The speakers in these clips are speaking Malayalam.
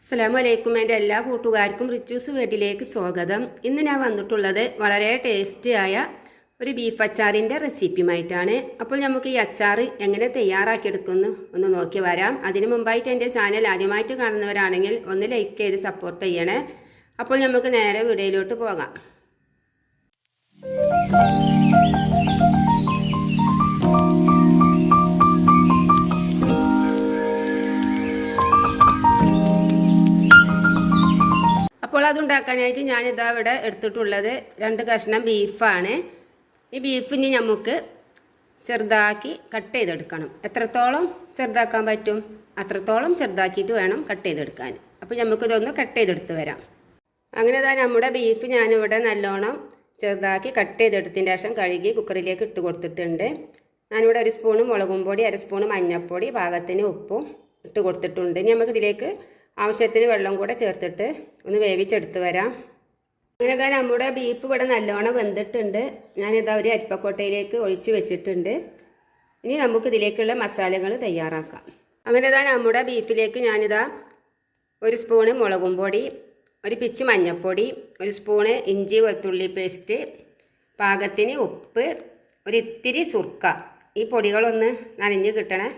അസ്സാം വലൈക്കും എന്റെ എല്ലാ കൂട്ടുകാർക്കും റിച്ചൂസ് വീട്ടിലേക്ക് സ്വാഗതം. ഇന്ന് ഞാൻ വന്നിട്ടുള്ളത് വളരെ ടേസ്റ്റിയായ ഒരു ബീഫ് അച്ചാറിന്റെ റെസിപ്പിയുമായിട്ടാണ് അപ്പോൾ നമുക്ക് ഈ അച്ചാർ എങ്ങനെ തയ്യാറാക്കിയെടുക്കുന്നു ഒന്ന് നോക്കി വരാം. അതിന് മുമ്പായിട്ട് എന്റെ ചാനൽ ആദ്യമായിട്ട് കാണുന്നവരാണെങ്കിൽ ഒന്ന് ലൈക്ക് ചെയ്ത് സപ്പോർട്ട് ചെയ്യണേ. അപ്പോൾ നമുക്ക് നേരെ വീഡിയോയിലോട്ട് പോകാം. അപ്പോൾ അതുണ്ടാക്കാനായിട്ട് ഞാനിതാ ഇവിടെ എടുത്തിട്ടുള്ളത് രണ്ട് കഷ്ണം ബീഫാണ്. ഈ ബീഫിന് നമുക്ക് ചെറുതാക്കി കട്ട് ചെയ്തെടുക്കണം. എത്രത്തോളം ചെറുതാക്കാൻ പറ്റും? അത്രത്തോളം ചെറുതാക്കിയിട്ട് വേണം കട്ട് ചെയ്തെടുക്കാൻ. അപ്പോൾ നമുക്കിതൊന്ന് കട്ട് ചെയ്തെടുത്ത് വരാം. അങ്ങനെ തന്നെ നമ്മുടെ ബീഫ് ഞാനിവിടെ നല്ലോണം ചെറുതാക്കി കട്ട് ചെയ്തെടുത്തതിന് ശേഷം കഴുകി കുക്കറിലേക്ക് ഇട്ട് കൊടുത്തിട്ടുണ്ട്. ഞാനിവിടെ ഒരു സ്പൂണ് മുളകും പൊടി അര സ്പൂണ് മഞ്ഞൾപ്പൊടി പാകത്തിന് ഉപ്പും ഇട്ട് കൊടുത്തിട്ടുണ്ട്. ഇനി നമുക്ക് ഇതിലേക്ക് ആവശ്യത്തിന് വെള്ളം കൂടെ ചേർത്തിട്ട് ഒന്ന് വേവിച്ചെടുത്ത് വരാം. അങ്ങനെ ഇതാ നമ്മുടെ ബീഫ് ഇവിടെ നല്ലോണം വെന്തിട്ടുണ്ട്. ഞാനിതാ ഒരു അരിപ്പക്കോട്ടയിലേക്ക് ഒഴിച്ചു വെച്ചിട്ടുണ്ട്. ഇനി നമുക്ക് ഇതിലേക്കുള്ള മസാലകൾ തയ്യാറാക്കാം. അങ്ങനെ ഇതാ നമ്മുടെ ബീഫിലേക്ക് ഞാനിതാ ഒരു സ്പൂണ് മുളകും പൊടി ഒരു പിച്ച് മഞ്ഞൾപ്പൊടി ഒരു സ്പൂണ് ഇഞ്ചി വെളുത്തുള്ളി പേസ്റ്റ് പാകത്തിന് ഉപ്പ് ഒരു ഇത്തിരി സുർക്ക. ഈ പൊടികളൊന്ന് നനഞ്ഞ് കിട്ടണേ.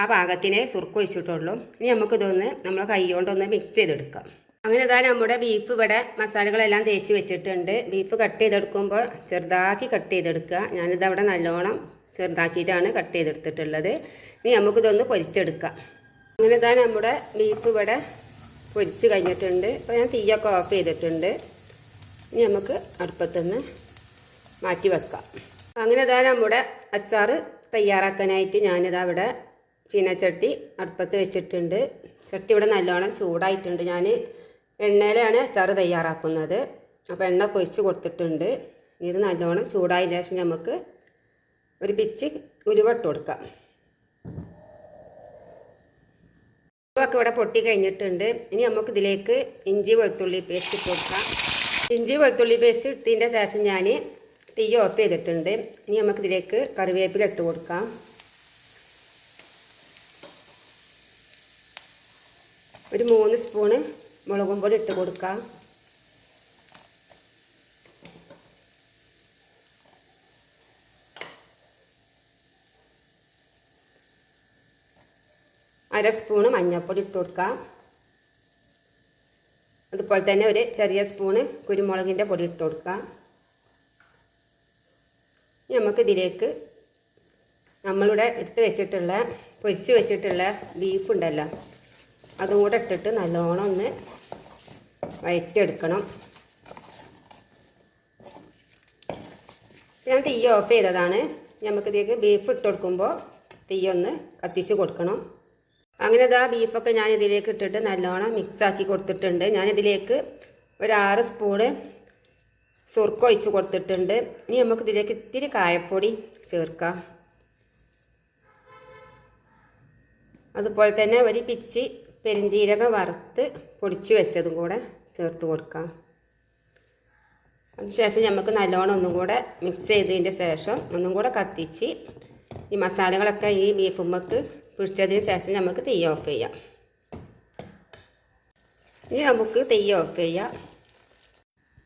ആ പാകത്തിനെ സുർക്ക് ഒഴിച്ചിട്ടുള്ളൂ ഇനി നമുക്കിതൊന്ന് നമ്മൾ കൈ കൊണ്ടൊന്ന് മിക്സ് ചെയ്തെടുക്കാം. അങ്ങനെ ഇതാ നമ്മുടെ ബീഫ് ഇവിടെ മസാലകളെല്ലാം തേച്ച് വെച്ചിട്ടുണ്ട്. ബീഫ് കട്ട് ചെയ്തെടുക്കുമ്പോൾ ചെറുതാക്കി കട്ട് ചെയ്തെടുക്കുക. ഞാനിത് അവിടെ നല്ലോണം ചെറുതാക്കിയിട്ടാണ് കട്ട് ചെയ്തെടുത്തിട്ടുള്ളത്. ഇനി നമുക്കിതൊന്ന് പൊരിച്ചെടുക്കാം. അങ്ങനെ ഇതാ നമ്മുടെ ബീഫ് ഇവിടെ പൊരിച്ച് കഴിഞ്ഞിട്ടുണ്ട്. അപ്പോൾ ഞാൻ തീയൊക്കെ ഓഫ് ചെയ്തിട്ടുണ്ട്. ഇനി നമുക്ക് അടുപ്പത്തുനിന്ന് മാറ്റി വെക്കാം. അങ്ങനെ ഇതാ നമ്മുടെ അച്ചാർ തയ്യാറാക്കാനായിട്ട് ഞാനിതാ ഇവിടെ ചീനച്ചട്ടി അടുപ്പത്ത് വെച്ചിട്ടുണ്ട്. ചട്ടി ഇവിടെ നല്ലോണം ചൂടായിട്ടുണ്ട്. ഞാൻ എണ്ണയിലാണ് അച്ചാർ തയ്യാറാക്കുന്നത്. അപ്പോൾ എണ്ണ കൊഴിച്ച് കൊടുത്തിട്ടുണ്ട്. ഇത് നല്ലോണം ചൂടായതിന് ശേഷം നമുക്ക് ഒരു പിച്ച് ഉരുവട്ട് കൊടുക്കാം. ഉരുവൊക്കെ ഇവിടെ പൊട്ടി കഴിഞ്ഞിട്ടുണ്ട്. ഇനി നമുക്ക് ഇതിലേക്ക് ഇഞ്ചി വെളുത്തുള്ളി പേസ്റ്റ് ഇട്ട് കൊടുക്കാം. ഇഞ്ചി വെളുത്തുള്ളി പേസ്റ്റ് ഇട്ടതിന്റെ ശേഷം ഞാൻ തീ ഓഫ് ചെയ്തിട്ടുണ്ട്. ഇനി നമുക്ക് ഇതിലേക്ക് കറിവേപ്പില ഇട്ട് കൊടുക്കാം. ഒരു മൂന്ന് സ്പൂണ് മുളകും പൊടി ഇട്ട് കൊടുക്കാം. അര സ്പൂണ് മഞ്ഞൾപ്പൊടി ഇട്ട് കൊടുക്കാം. അതുപോലെ തന്നെ ഒരു ചെറിയ സ്പൂണ് കുരുമുളകിന്റെ പൊടി ഇട്ട് കൊടുക്കാം. നമുക്ക് ഇതിലേക്ക് നമ്മളിവിടെ എടുത്ത് വെച്ചിട്ടുള്ള പൊരിച്ച് വെച്ചിട്ടുള്ള ബീഫ് ഉണ്ടല്ലോ. അതും കൂടെ ഇട്ടിട്ട് നല്ലോണം ഒന്ന് വയറ്റിയെടുക്കണം. ഞാൻ തീ ഓഫ് ചെയ്തതാണ്. നമുക്കിതേക്ക് ബീഫ് ഇട്ട് കൊടുക്കുമ്പോൾ തീ ഒന്ന് കത്തിച്ച് കൊടുക്കണം. അങ്ങനെ ഇതാ ബീഫൊക്കെ ഞാൻ ഇതിലേക്ക് ഇട്ടിട്ട് നല്ലോണം മിക്സാക്കി കൊടുത്തിട്ടുണ്ട്. ഞാനിതിലേക്ക് ഒരു ആറ് സ്പൂണ് സുർക്ക ഒഴിച്ച് കൊടുത്തിട്ടുണ്ട്. ഇനി നമുക്ക് ഇതിലേക്ക് ഇത്തിരി കായപ്പൊടി ചേർക്കാം. അതുപോലെ തന്നെ ഒരു പിച്ചി പെരിഞ്ചീരകം വറുത്ത് പൊടിച്ച് വെച്ചതും കൂടെ ചേർത്ത് കൊടുക്കാം. അതിനുശേഷം നമുക്ക് നല്ലോണം ഒന്നും കൂടെ മിക്സ് ചെയ്തതിന്റെ ശേഷം ഒന്നും കൂടെ കത്തിച്ച് ഈ മസാലകളൊക്കെ ഈ ബീഫുമ്മക്ക് പിടിച്ചതിന് ശേഷം നമുക്ക് തീ ഓഫ് ചെയ്യാം. ഇനി നമുക്ക് തീ ഓഫ് ചെയ്യാം.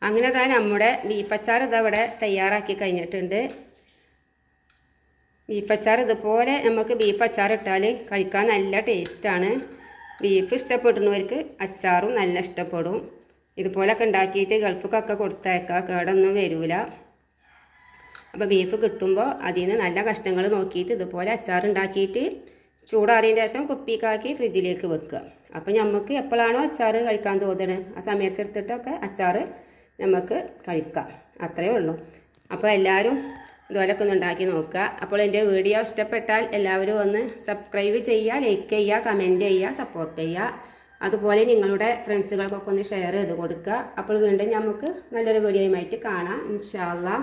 അങ്ങനെ തന്നെ നമ്മുടെ ബീഫ് അച്ചാർ ഇതവിടെ തയ്യാറാക്കി കഴിഞ്ഞിട്ടുണ്ട്. ബീഫ് അച്ചാർ ഇതുപോലെ നമുക്ക് ബീഫ് അച്ചാർ ഇട്ടാൽ കഴിക്കാൻ നല്ല ടേസ്റ്റാണ് ബീഫ് ഇഷ്ടപ്പെടുന്നവർക്ക് അച്ചാറും നല്ല ഇഷ്ടപ്പെടും. ഇതുപോലൊക്കെ ഉണ്ടാക്കിയിട്ട് ഗൾഫിക്കൊക്കെ കൊടുത്തേക്കാം കേടൊന്നും വരില്ല അപ്പോൾ ബീഫ് കിട്ടുമ്പോൾ അതിൽ നിന്ന് നല്ല കഷ്ണങ്ങൾ നോക്കിയിട്ട് ഇതുപോലെ അച്ചാർ ഉണ്ടാക്കിയിട്ട് ചൂടാറിയതിന് ശേഷം കുപ്പിക്കാക്കി ഫ്രിഡ്ജിലേക്ക് വെക്കുക. അപ്പോൾ നമുക്ക് എപ്പോഴാണോ അച്ചാർ കഴിക്കാൻ തോന്നുന്നത് ആ സമയത്ത് എടുത്തിട്ടൊക്കെ അച്ചാർ നമുക്ക് കഴിക്കാം. അത്രയേ ഉള്ളൂ. അപ്പോൾ എല്ലാവരും ഇതുപോലൊക്കെ ഒന്ന് ഉണ്ടാക്കി നോക്കുക. അപ്പോൾ എന്റെ വീഡിയോ ഇഷ്ടപ്പെട്ടാൽ എല്ലാവരും ഒന്ന് സബ്സ്ക്രൈബ് ചെയ്യുക ലൈക്ക് ചെയ്യുക കമന്റ് ചെയ്യുക സപ്പോർട്ട് ചെയ്യുക. അതുപോലെ നിങ്ങളുടെ ഫ്രണ്ട്സുകൾക്കൊക്കെ ഒന്ന് ഷെയർ ചെയ്ത് കൊടുക്കുക. അപ്പോൾ വീണ്ടും നമുക്ക് നല്ലൊരു വീഡിയോയുമായിട്ട് കാണാം. ഇൻഷാല്ലാ